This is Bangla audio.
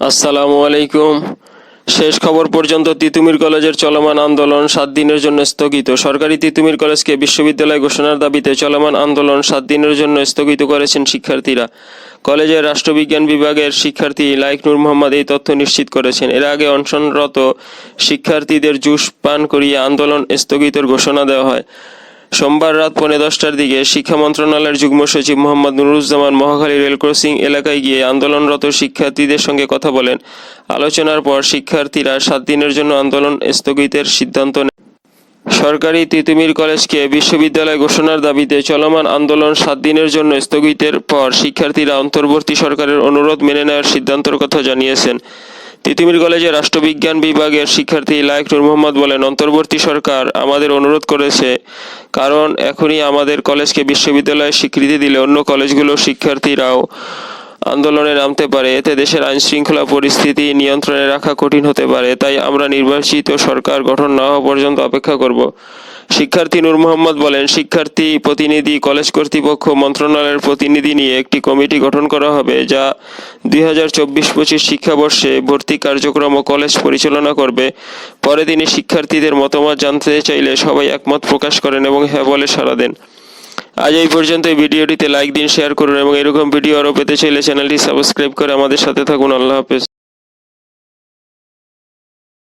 আসসালামু আলাইকুম। শেষ খবর পর্যন্ত তিতুমির কলেজের চলমান আন্দোলন সাত দিনের জন্য স্থগিত। সরকারি তিতুমির কলেজকে বিশ্ববিদ্যালয় ঘোষণার দাবিতে চলমান আন্দোলন সাত দিনের জন্য স্থগিত করেছেন শিক্ষার্থীরা। কলেজের রাষ্ট্রবিজ্ঞান বিভাগের শিক্ষার্থী লাইক নূর মোহাম্মদ এই তথ্য নিশ্চিত করেছেন। এর আগে অনশনরত শিক্ষার্থীদের জুস পান করিয়ে আন্দোলন স্থগিতের ঘোষণা দেওয়া হয়। সোমবার রাত পৌনে দশটার দিকে শিক্ষা মন্ত্রণালয়ের যুগ্ম সচিব মোহাম্মদ নুরুজ্জামান মহাখালী রেল ক্রসিং এলাকায় গিয়ে আন্দোলনরত শিক্ষার্থীদের সঙ্গে কথা বলেন। আলোচনার পর শিক্ষার্থীরা সাত দিনের জন্য আন্দোলন স্থগিতের সিদ্ধান্ত নেন সরকারি তিতুমির কলেজকে বিশ্ববিদ্যালয় ঘোষণার দাবিতে চলমান আন্দোলন সাত দিনের জন্য স্থগিতের পর শিক্ষার্থীরা অন্তর্বর্তী সরকারের অনুরোধ মেনে নেওয়ার সিদ্ধান্তের কথা জানিয়েছেন। তিতুমির কলেজে রাষ্ট্রবিজ্ঞান বিভাগের শিক্ষার্থী লাইক নূর মোহাম্মদ বলেন, অন্তর্বর্তী সরকার আমাদের অনুরোধ করেছে, কারণ এখনই আমাদের কলেজকে বিশ্ববিদ্যালয়ের স্বীকৃতি দিলে অন্য কলেজগুলোর শিক্ষার্থীরাও আন্দোলনে নামতে পারে। এতে দেশের আইন শৃঙ্খলা পরিস্থিতি নিয়ন্ত্রণে রাখা কঠিন হতে পারে। তাই আমরা নির্বাচিত সরকার গঠন না হওয়া পর্যন্ত অপেক্ষা করব। শিক্ষার্থী নূর মোহাম্মদ বলেন, শিক্ষার্থী প্রতিনিধি, কলেজ কর্তৃপক্ষ, মন্ত্রণালয়ের প্রতিনিধি নিয়ে একটি কমিটি গঠন করা হবে যা দুই হাজার চব্বিশ পঁচিশ শিক্ষাবর্ষে ভর্তি কার্যক্রম ও কলেজ পরিচালনা করবে। পরে তিনি শিক্ষার্থীদের মতামত জানতে চাইলে সবাই একমত প্রকাশ করেন এবং হ্যাঁ বলে সাড়া দেন। আজ এই পর্যন্ত এই ভিডিওটিতে লাইক দিন, শেয়ার করুন এবং এরকম ভিডিও আরও পেতে চাইলে চ্যানেলটি সাবস্ক্রাইব করে আমাদের সাথে থাকুন। আল্লাহ হাফেজ।